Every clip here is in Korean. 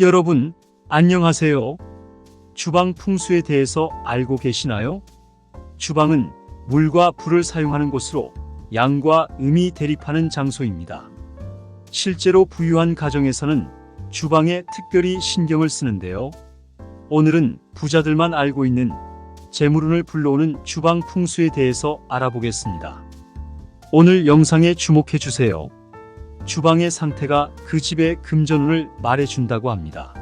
여러분, 안녕하세요. 주방 풍수에 대해서 알고 계시나요? 주방은 물과 불을 사용하는 곳으로 양과 음이 대립하는 장소입니다. 실제로 부유한 가정에서는 주방에 특별히 신경을 쓰는데요. 오늘은 부자들만 알고 있는 재물운을 불러오는 주방 풍수에 대해서 알아보겠습니다. 오늘 영상에 주목해 주세요. 주방의 상태가 그 집의 금전운을 말해준다고 합니다.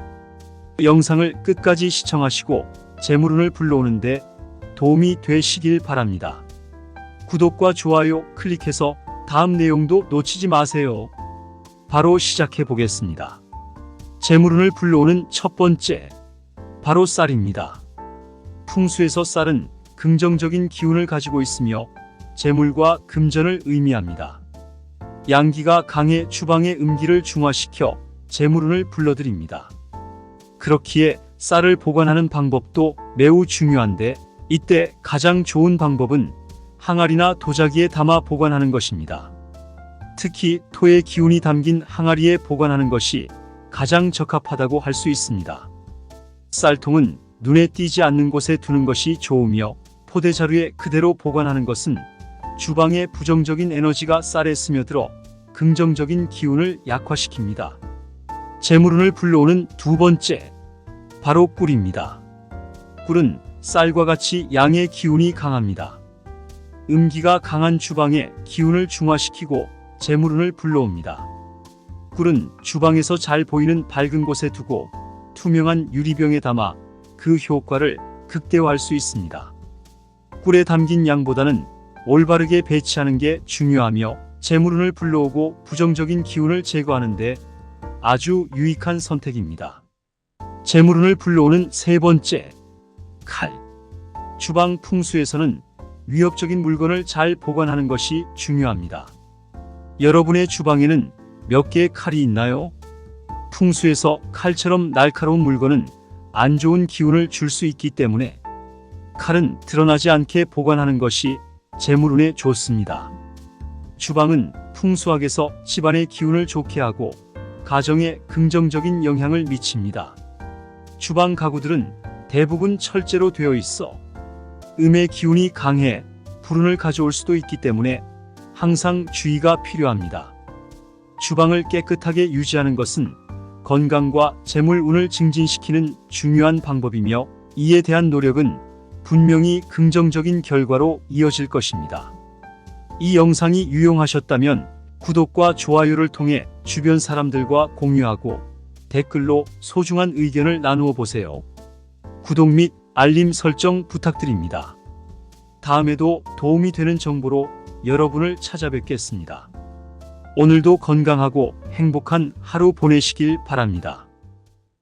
영상을 끝까지 시청하시고 재물운을 불러오는데 도움이 되시길 바랍니다. 구독과 좋아요 클릭해서 다음 내용도 놓치지 마세요. 바로 시작해 보겠습니다. 재물운을 불러오는 첫 번째, 바로 쌀입니다. 풍수에서 쌀은 긍정적인 기운을 가지고 있으며 재물과 금전을 의미합니다. 양기가 강해 주방의 음기를 중화시켜 재물운을 불러들입니다. 그렇기에 쌀을 보관하는 방법도 매우 중요한데 이때 가장 좋은 방법은 항아리나 도자기에 담아 보관하는 것입니다. 특히 토의 기운이 담긴 항아리에 보관하는 것이 가장 적합하다고 할 수 있습니다. 쌀통은 눈에 띄지 않는 곳에 두는 것이 좋으며 포대자루에 그대로 보관하는 것은 주방의 부정적인 에너지가 쌀에 스며들어 긍정적인 기운을 약화시킵니다. 재물운을 불러오는 두 번째, 바로 꿀입니다. 꿀은 쌀과 같이 양의 기운이 강합니다. 음기가 강한 주방에 기운을 중화시키고 재물운을 불러옵니다. 꿀은 주방에서 잘 보이는 밝은 곳에 두고 투명한 유리병에 담아 그 효과를 극대화할 수 있습니다. 꿀에 담긴 양보다는 올바르게 배치하는 게 중요하며 재물운을 불러오고 부정적인 기운을 제거하는데 아주 유익한 선택입니다. 재물운을 불러오는 세 번째, 칼. 주방 풍수에서는 위협적인 물건을 잘 보관하는 것이 중요합니다. 여러분의 주방에는 몇 개의 칼이 있나요? 풍수에서 칼처럼 날카로운 물건은 안 좋은 기운을 줄 수 있기 때문에 칼은 드러나지 않게 보관하는 것이 재물운에 좋습니다. 주방은 풍수학에서 집안의 기운을 좋게 하고 가정에 긍정적인 영향을 미칩니다. 주방 가구들은 대부분 철제로 되어 있어 음의 기운이 강해 불운을 가져올 수도 있기 때문에 항상 주의가 필요합니다. 주방을 깨끗하게 유지하는 것은 건강과 재물 운을 증진시키는 중요한 방법이며 이에 대한 노력은 분명히 긍정적인 결과로 이어질 것입니다. 이 영상이 유용하셨다면 구독과 좋아요를 통해 주변 사람들과 공유하고 댓글로 소중한 의견을 나누어 보세요. 구독 및 알림 설정 부탁드립니다. 다음에도 도움이 되는 정보로 여러분을 찾아뵙겠습니다. 오늘도 건강하고 행복한 하루 보내시길 바랍니다.